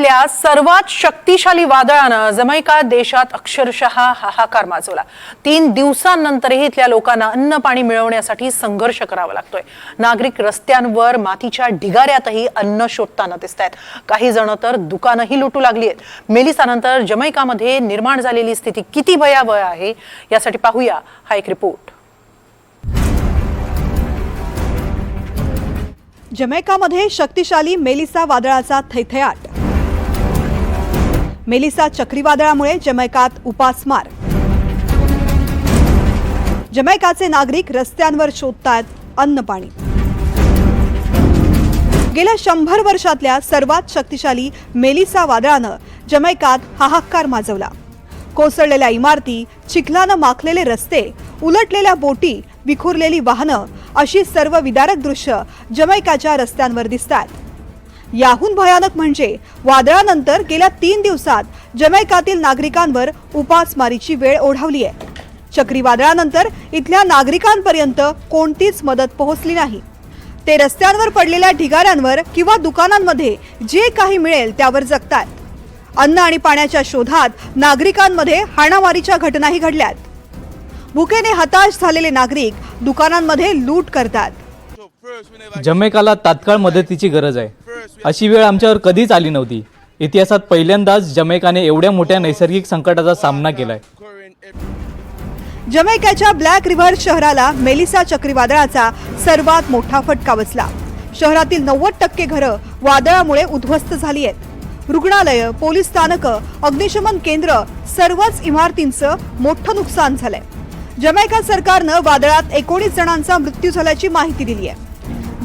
आपल्या सर्वात शक्तिशाली वादळानं जमैका देशात अक्षरशः हाहाकार माजवला. तीन दिवसांनंतरही इथल्या लोकांना अन्न पाणी मिळवण्यासाठी संघर्ष करावा लागतोय. नागरिक रस्त्यांवर मातीच्या ढिगाऱ्यातही अन्न शोधताना दिसत आहेत काही जण तर दुकानंही लुटू लागली आहेत मेलिसानंतर जमैकामध्ये निर्माण झालेली स्थिती किती भयावह आहे यासाठी पाहूया हा एक रिपोर्ट. जमैकामध्ये शक्तिशाली मेलिसा वादळाचा थैथयाट मेलिसा चक्रीवादळामुळे जमैकात उपासमार. जमैकाचे नागरिक रस्त्यांवर शोधतायत अन्न पाणी. गेल्या शंभर वर्षातल्या सर्वात शक्तिशाली मेलिसा वादळानं जमैकात हाहाकार माजवला. कोसळलेल्या इमारती चिखलानं माखलेले रस्ते उलटलेल्या बोटी विखुरलेली वाहनं अशी सर्व विदारक दृश्य जमैकाच्या रस्त्यांवर दिसतात याहून भयानक म्हणजे वादळानंतर गेल्या तीन दिवसात जमैकातील नागरिकांवर उपासमारीची वेळ ओढावली आहे. चक्रीवादळानंतर इथल्या नागरिकांपर्यंत कोणतीच मदत पोहोचली नाही. ते रस्त्यांवर पडलेल्या ढिगाऱ्यांवर किंवा दुकानांमध्ये जे काही मिळेल त्यावर जगतात अन्न आणि पाण्याच्या शोधात नागरिकांमध्ये हाणामारीच्या घटनाही घडल्यात. भुकेने हताश झालेले नागरिक दुकानांमध्ये लूट करतात. जमैकाला तात्काळ मदतीची गरज आहे. अशी वेळ आमच्यावर कधीच आली नव्हती. इतिहासात पहिल्यांदाच जमैकाने एवढ्या मोठ्या नैसर्गिक संकटाचा सामना केलाय. जमैकाच्या ब्लॅक रिव्हर शहराला मेलिसा चक्रीवादळाचा सर्वात मोठा फटका बसला. शहरातील नव्वद टक्के घरं वादळामुळे उद्ध्वस्त झाली आहेत रुग्णालय पोलीस स्थानकं अग्निशमन केंद्र सर्वच इमारतींचं मोठं नुकसान झालंय. जमैका सरकारनं वादळात एकोणीस जणांचा मृत्यू झाल्याची माहिती दिली आहे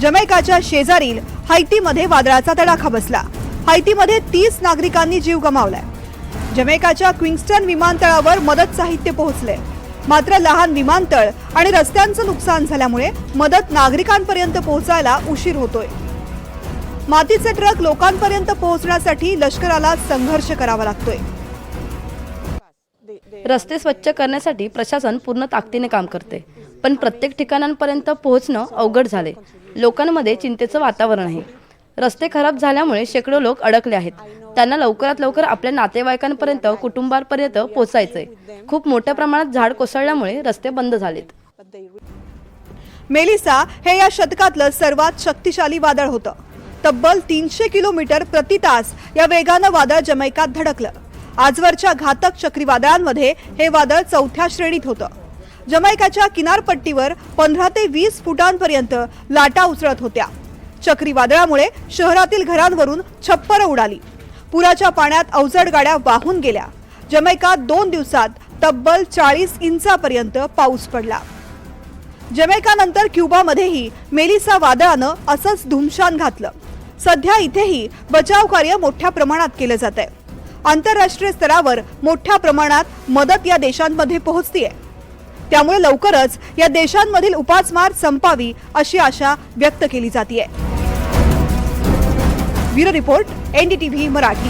जमैकाच्या शेजारील हायतीमध्ये वादळाचा तडाखा बसला. हायतीमध्ये तीस नागरिकांनी जीव गमावलाय. जमैकाच्या क्विंग्स्टन विमानतळावर मदत साहित्य पोहोचले मात्र लहान विमानतळ आणि रस्त्यांचं नुकसान झाल्यामुळे मदत नागरिकांपर्यंत पोहोचायला उशीर होतोय. मातीचे ट्रक लोकांपर्यंत पोहोचण्यासाठी लष्कराला संघर्ष करावा लागतोय. रस्ते स्वच्छ करण्यासाठी प्रशासन पूर्ण ताकदीने काम करते. पण प्रत्येक ठिकाणांपर्यंत पोहोचणं अवघड झाले. लोकांमध्ये चिंतेचं वातावरण आहे. रस्ते खराब झाल्यामुळे शेकडो लोक अडकले आहेत. त्यांना लवकरात लवकर आपल्या नातेवाईकांपर्यंत कुटुंबांपर्यंत पोहोचायचंय. खूप मोठ्या प्रमाणात झाड कोसळल्यामुळे रस्ते बंद झालेत. मेलिसा हे या शतकातलं सर्वात शक्तिशाली वादळ होतं. तब्बल तीनशे किलोमीटर प्रति तास या वेगानं वादळ जमैकात धडकलं. आजवरच्या घातक चक्रीवादळांमध्ये हे वादळ चौथ्या श्रेणीत होतं. जमैकाच्या किनारपट्टीवर पंधरा ते वीस फुटांपर्यंत लाटा उसळत होत्या. चक्रीवादळामुळे शहरातील घरांवरून छप्पर उडाली. पुराच्या पाण्यात अवजड गाड्या वाहून गेल्या. जमैकात दोन दिवसात तब्बल चाळीस इंचापर्यंत पाऊस पडला. जमैकानंतर क्युबामध्येही मेलिसा वादळानं असंच धुमशान घातलं. सध्या इथेही बचाव कार्य मोठ्या प्रमाणात केलं जात आहे आंतरराष्ट्रीय स्तरावर मोठ्या प्रमाणात मदत या देशांमध्ये पोहोचतीये. त्यामुळे लवकरच या देशांमधील उपासमार संपावी अशी आशा व्यक्त केली जाते ब्युरो रिपोर्ट एनडीटीव्ही मराठी.